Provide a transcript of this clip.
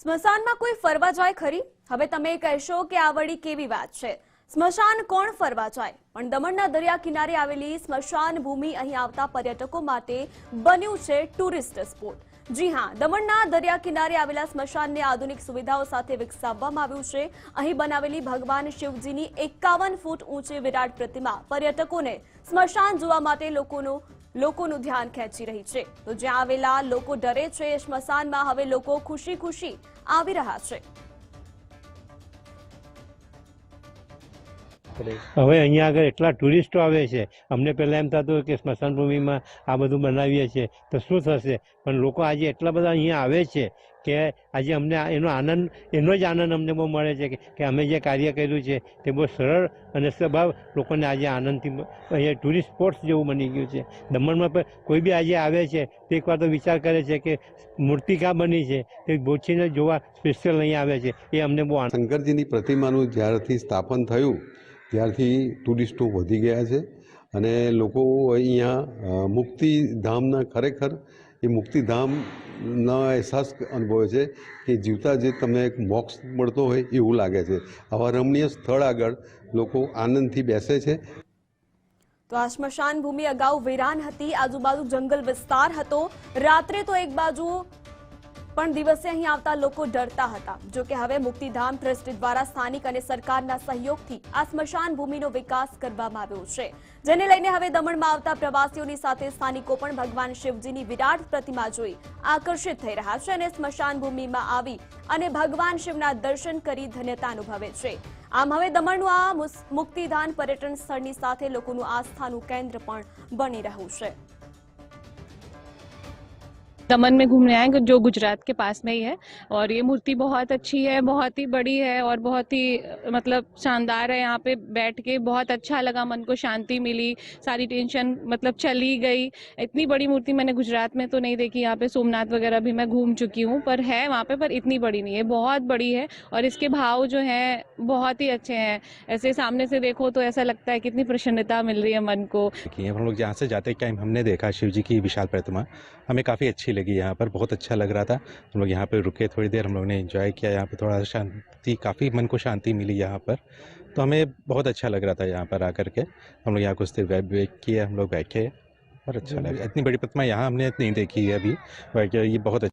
સ્મશાનમાં કોઈ ફરવા જાય ખરી? હવે તમે કહેશો કે આ વળી કેવી વાત છે. સ્મશાન કોણ ફરવા જાય? પણ દમણના દરિયા કિનારે આવેલી સ્મશાન ભૂમિ અહીં આવતા પર્યટકો માટે બન્યું છે ટુરિસ્ટ સ્પોટ. જી હા, દમણના દરિયા કિનારે આવેલા સ્મશાનને આધુનિક સુવિધાઓ સાથે વિકસાવવામાં આવ્યું છે. અહીં બનાવેલી ભગવાન શિવજીની એકાવન ફૂટ ઊંચી વિરાટ પ્રતિમા પર્યટકોને સ્મશાન જોવા માટે લોકોનું લોકોનું ધ્યાન ખેંચી રહી છે. તો જ્યાં આવેલા લોકો ડરે છે સ્મશાનમાં હવે લોકો ખુશી ખુશી આવી રહ્યા છે. હવે અહીંયા આગળ એટલા ટુરિસ્ટો આવે છે. અમને પહેલાં એમ થતું કે સ્મશાન ભૂમિમાં આ બધું બનાવીએ છીએ તો શું થશે? પણ લોકો આજે એટલા બધા અહીંયા આવે છે કે આજે અમને એનો આનંદ એનો જ આનંદ અમને બહુ મળે છે કે- અમે જે કાર્ય કર્યું છે તે બહુ સરળ અને સ્વભાવ લોકોને આજે આનંદથી અહીંયા ટુરિસ્ટ સ્પોટ્સ જેવું બની ગયું છે. દમણમાં પણ કોઈ બી આજે આવે છે તે એકવાર તો વિચાર કરે છે કે મૂર્તિ ક્યાં બની છે તે બોચીને જોવા સ્પેશિયલ અહીંયા આવે છે. એ અમને બહુ આનંદ શંકરજીની પ્રતિમાનું જ્યારથી સ્થાપન થયું ત્યારથી ટુરિસ્ટો વધી ગયા છે અને લોકો અહીંયા મુક્તિધામના ખરેખર એ મુક્તિધામનો અહેસાસ અનુભવે છે કે જીવતા જે તમને એક મોક્ષ મળતો હોય એવું લાગે છે. આવા રમણીય સ્થળ આગળ લોકો આનંદથી બેસે છે. તો આ સ્મશાન ભૂમિ અગાઉ વેરાન હતી, આજુબાજુ જંગલ વિસ્તાર હતો. રાત્રે તો એક બાજુ પણ દિવસે અહીં આવતા લોકો ડરતા હતા. જો કે હવે મુક્તિધામ ટ્રસ્ટ દ્વારા સ્થાનિક અને સરકારના સહયોગથી આ સ્મશાન ભૂમિનો વિકાસ કરવામાં આવ્યો છે. જેને લઈને હવે દમણમાં આવતા પ્રવાસીઓની સાથે સ્થાનિકો પણ ભગવાન શિવજીની વિરાટ પ્રતિમા જોઈ આકર્ષિત થઈ રહ્યા છે અને સ્મશાન ભૂમિમાં આવી અને ભગવાન શિવના દર્શન કરી ધન્યતા અનુભવે છે. આમ હવે દમણનું આ મુક્તિધામ પર્યટન સ્થળની સાથે લોકોનું આસ્થાનું કેન્દ્ર પણ બની રહ્યું છે. दमन में घूमने आए, जो गुजरात के पास में ही है। और ये मूर्ति बहुत अच्छी है, बहुत ही बड़ी है और बहुत ही मतलब शानदार है। यहाँ पे बैठ के बहुत अच्छा लगा, मन को शांति मिली, सारी टेंशन मतलब चली गई। इतनी बड़ी मूर्ति मैंने गुजरात में तो नहीं देखी, यहाँ पे सोमनाथ वगैरह भी मैं घूम चुकी हूँ, पर है वहाँ पे, पर इतनी बड़ी नहीं है। बहुत बड़ी है और इसके भाव जो हैं, बहुत ही अच्छे हैं। ऐसे सामने से देखो तो ऐसा लगता है कितनी प्रसन्नता मिल रही है मन को। हम लोग यहाँ से जाते टाइम हमने देखा शिव जी की विशाल प्रतिमा। हमें काफ़ी अच्छी लगी यहाँ पर बहुत अच्छा लग रहा था। हम लोग यहाँ पर रुके थोड़ी देर हम लोग ने इन्जॉय किया यहाँ पर थोड़ा शांति काफ़ी मन को शांति मिली यहाँ पर। तो हमें बहुत अच्छा लग रहा था यहाँ पर आकर के। हम लोग यहाँ कुछ देर वेब वेट किया हम लोग बैठे और अच्छा लगा। इतनी बड़ी प्रतिमा यहाँ हमने नहीं देखी है अभी बैठे ये बहुत